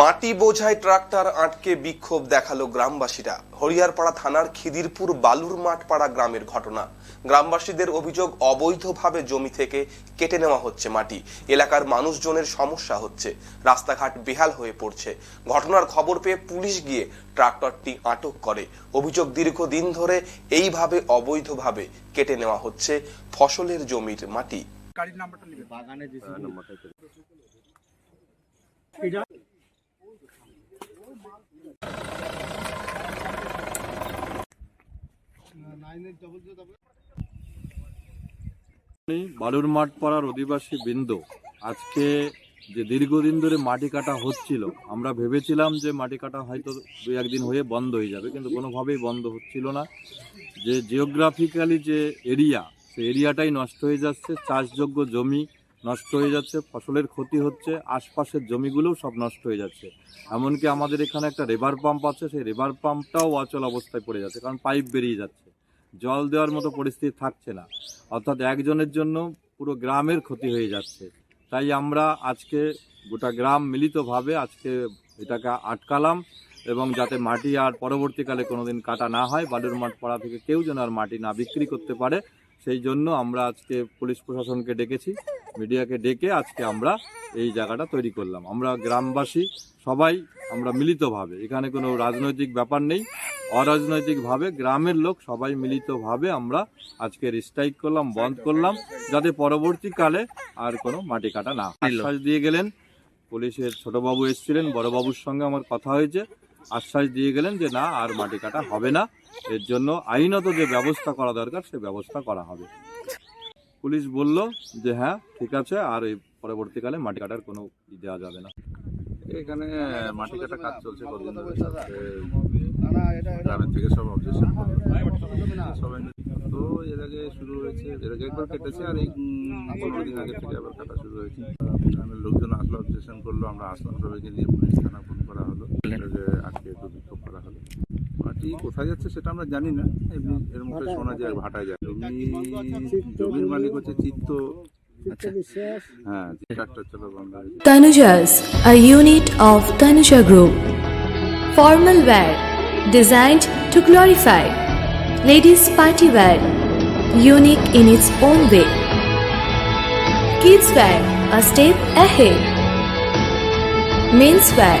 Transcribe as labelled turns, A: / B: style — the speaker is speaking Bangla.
A: মাটি বোঝাই ট্রাক্টর আটকে বিক্ষোভ দেখাল গ্রামবাসীরা। হরিয়ারপাড়া থানার খিদিরপুর বালুর মাঠপাড়া গ্রামের ঘটনা। গ্রামবাসীদের অভিযোগ অবৈধভাবে জমি থেকে কেটে নেওয়া হচ্ছে মাটি। এলাকার মানুষজনের সমস্যা হচ্ছে। রাস্তাঘাট বেহাল হয়ে পড়ছে। ঘটনার খবর পেয়ে পুলিশ গিয়ে ট্রাক্টরটি আটক করে। অভিযোগ দীর্ঘদিন ধরে এইভাবে অবৈধভাবে কেটে নেওয়া হচ্ছে ফসলের জমির মাটি।
B: গাড়ির নাম্বারটা নেবেন
C: বালুর মাঠ পাড়ার অধিবাসী বৃন্দ, আজকে যে দীর্ঘদিন ধরে মাটি কাটা হচ্ছিল, আমরা ভেবেছিলাম যে মাটি কাটা হয়তো দু একদিন হয়ে বন্ধ হয়ে যাবে, কিন্তু কোনোভাবেই বন্ধ হচ্ছিল না। যে জিওগ্রাফিক্যালি যে এরিয়া সে এরিয়াটাই নষ্ট হয়ে যাচ্ছে, চাষযোগ্য জমি নষ্ট হয়ে যাচ্ছে, ফসলের ক্ষতি হচ্ছে, আশপাশের জমিগুলোও সব নষ্ট হয়ে যাচ্ছে। এমনকি আমাদের এখানে একটা রিভার পাম্প আছে, সেই রিভার পাম্পটাও অচল অবস্থায় পড়ে যাচ্ছে, কারণ পাইপ বেরিয়ে যাচ্ছে। জল দেওয়ার মতো পরিস্থিতি থাকছে না। অর্থাৎ একজনের জন্য পুরো গ্রামের ক্ষতি হয়ে যাচ্ছে। তাই আমরা আজকে গোটা গ্রাম মিলিতভাবে আজকে এটাকে আটকালাম এবং যাতে মাটি আর পরবর্তীকালে কোনোদিন কাটা না হয় বালুর মাঠ পাড়া থেকে কেউ যেন আর মাটি না বিক্রি করতে পারে, সেই জন্য আমরা আজকে পুলিশ প্রশাসনকে ডেকেছি। মিডিয়াকে ডেকে আজকে আমরা এই জায়গাটা তৈরি করলাম। আমরা গ্রামবাসী সবাই আমরা মিলিতভাবে এখানে কোনো রাজনৈতিক ব্যাপার নেই অরাজনৈতিকভাবে গ্রামের লোক সবাই মিলিতভাবে আমরা আজকে স্ট্রাইক করলাম বন্ধ করলাম যাতে পরবর্তীকালে আর কোনো মাটি কাটা না। আশ্বাস দিয়ে গেলেন পুলিশের ছোটবাবু এসেছিলেন বড়বাবুর সঙ্গে আমার কথা হয়েছে। আশ্বাস দিয়ে গেলেন যে না আর মাটি কাটা হবে না। এর জন্য আইনত যে ব্যবস্থা করা দরকার সে ব্যবস্থা করা হবে। পুলিশ বলল যে হ্যাঁ ঠিক আছে আর এই পরবর্তীকালে মাটি কাটার কোনো ই দেওয়া যাবে না।
D: এখানে মাটি কাটা কাজ চলছে কতদিন ধরে। গ্রামের থেকে সব অবজেকশন সবাই তো এর আগে শুরু হয়েছে এর আগে একবার কেটেছে আর এই পনেরো দিন আগে থেকে আবার কাটা শুরু হয়েছে। গ্রামের লোকজন আসলো অবজেকশন করল আমরা আসলাম সবাইকে নিয়ে পুলিশ থানা ফোন করা হলো। যে আজকে একটু বিক্ষোভ করা হলো। মাটি কোথায় যাচ্ছে সেটা আমরা জানি না এমনি এর মুখে শোনা যায় ভাটায় যায় জমির মালিক হচ্ছে চিত্ত হ্যাঁ
E: Tanuja's, a unit of Tanuja Group. Formal wear designed to glorify. Ladies' party wear, unique in its own way. Kids wear, a step ahead. Men's wear,